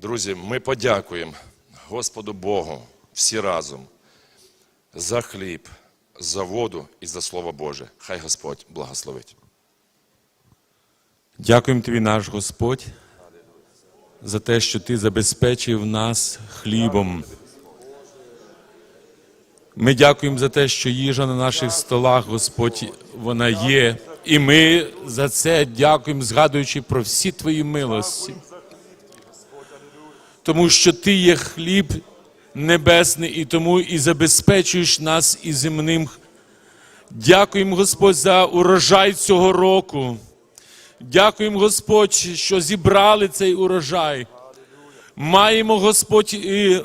Друзі, ми подякуємо Господу Богу всі разом за хліб, за воду і за Слово Боже. Хай Господь благословить. Дякуємо тобі, наш Господь, за те, що ти забезпечив нас хлібом. Ми дякуємо за те, що їжа на наших столах, Господь, вона є. І ми за це дякуємо, згадуючи про всі твої милості. Тому що ти є хліб небесний, і тому і забезпечуєш нас і земним. Дякуємо, Господь, за урожай цього року. Дякуємо, Господь, що зібрали цей урожай. Маємо, Господь, і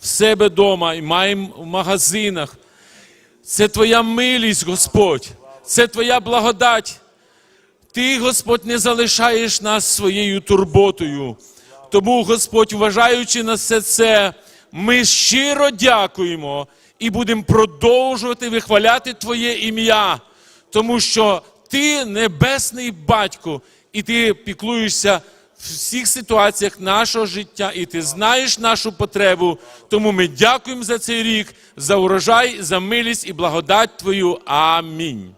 в себе вдома, і маємо в магазинах. Це Твоя милість, Господь, це Твоя благодать. Ти, Господь, не залишаєш нас своєю турботою. Тому, Господь, вважаючи на все це, ми щиро дякуємо і будемо продовжувати вихваляти Твоє ім'я, тому що Ти небесний батько, і ти піклуєшся в всіх ситуаціях нашого життя, і ти знаєш нашу потребу. Тому ми дякуємо за цей рік, за урожай, за милість і благодать Твою. Амінь.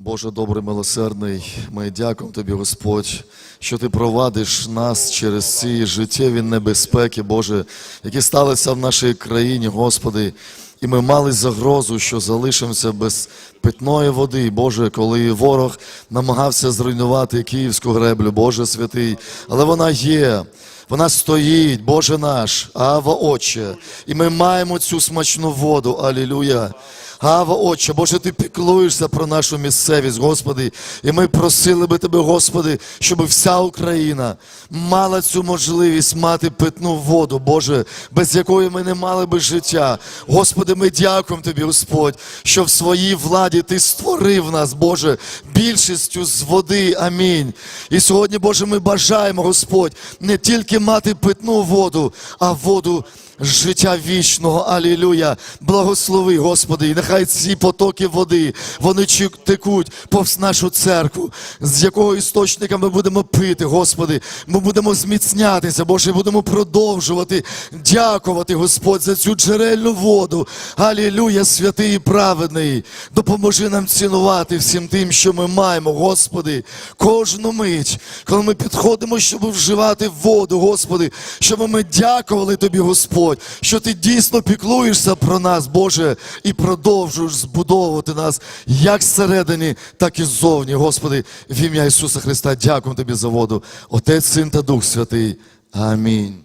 Боже добрий, милосердний, ми дякуємо Тобі, Господь, що Ти провадиш нас через ці життєві небезпеки, Боже, які сталися в нашій країні, Господи. І ми мали загрозу, що залишимося без питної води, Боже, коли ворог намагався зруйнувати Київську греблю, Боже святий, але вона є. Вона стоїть, Боже наш, Ава Отче, і ми маємо цю смачну воду. Алілюя. Ава, Отче, Боже, ти піклуєшся про нашу місцевість, Господи. І ми просили би Тебе, Господи, щоб вся Україна мала цю можливість мати питну воду, Боже, без якої ми не мали би життя. Господи, ми дякуємо Тобі, Господь, що в своїй владі Ти створив нас, Боже, більшістю з води. Амінь. І сьогодні, Боже, ми бажаємо, Господь, не тільки мати питну воду, а воду життя вічного. Алілюя. Благослови, Господи, і нехай ці потоки води, вони текуть повз нашу церкву, з якого істочника ми будемо пити, Господи. Ми будемо зміцнятися, Боже, будемо продовжувати дякувати, Господь, за цю джерельну воду. Алілюя, святий і праведний. Допоможи нам цінувати всім тим, що ми маємо, Господи, кожну мить, коли ми підходимо, щоб вживати воду, Господи, щоб ми дякували Тобі, Господь, що Ти дійсно піклуєшся про нас, Боже, і продовжуєш збудовувати нас як зсередині, так і ззовні. Господи, в ім'я Ісуса Христа, дякуємо Тобі за воду. Отець, Син та Дух Святий. Амінь.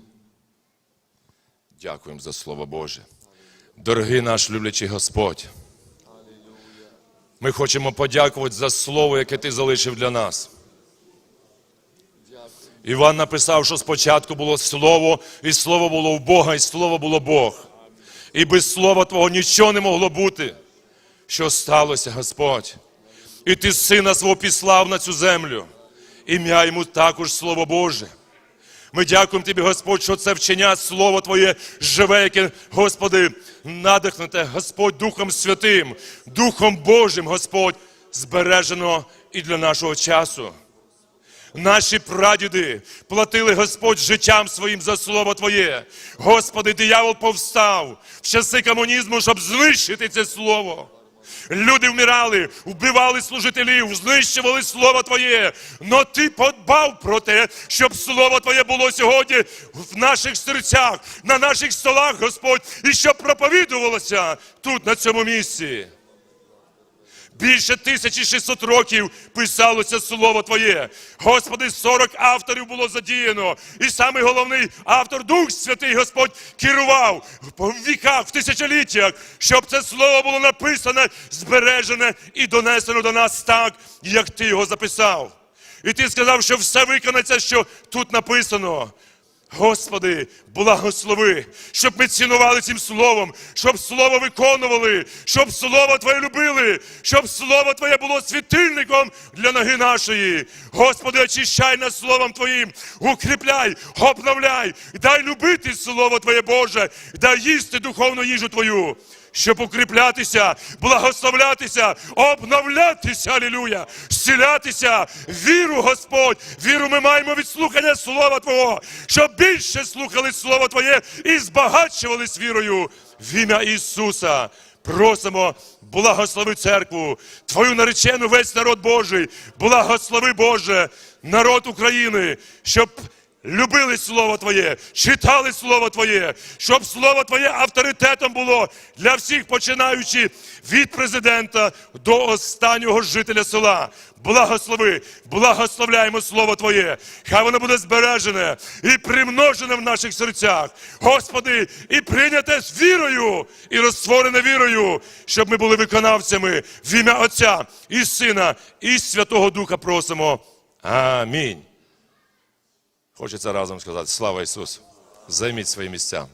Дякуємо за Слово Боже. Дорогий наш люблячий Господь. Ми хочемо подякувати за слово, яке ти залишив для нас. Іван написав, що спочатку було слово, і слово було в Бога, і слово було Бог. І без слова Твого нічого не могло бути. Що сталося, Господь? І ти сина свого післав на цю землю. Ім'я йому також Слово Боже. Ми дякуємо Тобі, Господь, що це вчення Слово Твоє живе, яке, Господи, надихнуте, Господь Духом Святим, Духом Божим, Господь, збережено і для нашого часу. Наші прадіди платили Господь життям своїм за слово Твоє. Господи, диявол повстав в часи комунізму, щоб знищити це слово. Люди вмирали, вбивали служителів, знищували слово Твоє. Но ти подбав про те, щоб слово Твоє було сьогодні в наших серцях, на наших столах, Господь, і щоб проповідувалося тут, на цьому місці. Більше 1600 років писалося слово Твоє. Господи, 40 авторів було задіяно. І самий головний автор, Дух Святий Господь, керував в віках, в тисячоліттях, щоб це слово було написане, збережене і донесено до нас так, як ти його записав. І ти сказав, що все виконається, що тут написано. Господи, благослови, щоб ми цінували цим словом, щоб слово виконували, щоб слово Твоє любили, щоб слово Твоє було світильником для ноги нашої. Господи, очищай нас словом Твоїм, укріпляй, обновляй, дай любити Слово Твоє Боже, дай їсти духовну їжу Твою. Щоб укріплятися, благословлятися, обновлятися, алілюя, зцілятися, віру, Господь, віру ми маємо від слухання Слова Твого, щоб більше слухали Слово Твоє і збагачувались вірою в ім'я Ісуса. Просимо, благослови церкву, Твою наречену весь народ Божий, благослови Боже, народ України, щоб любили Слово Твоє, читали Слово Твоє, щоб Слово Твоє авторитетом було для всіх, починаючи від президента до останнього жителя села. Благослови, благословляємо Слово Твоє. Хай воно буде збережене і примножене в наших серцях. Господи, і прийняте з вірою, і розтворене вірою, щоб ми були виконавцями в ім'я Отця і Сина, і Святого Духа просимо. Амінь. Хочеться разом сказати: слава Ісусу! Займіть свої місця.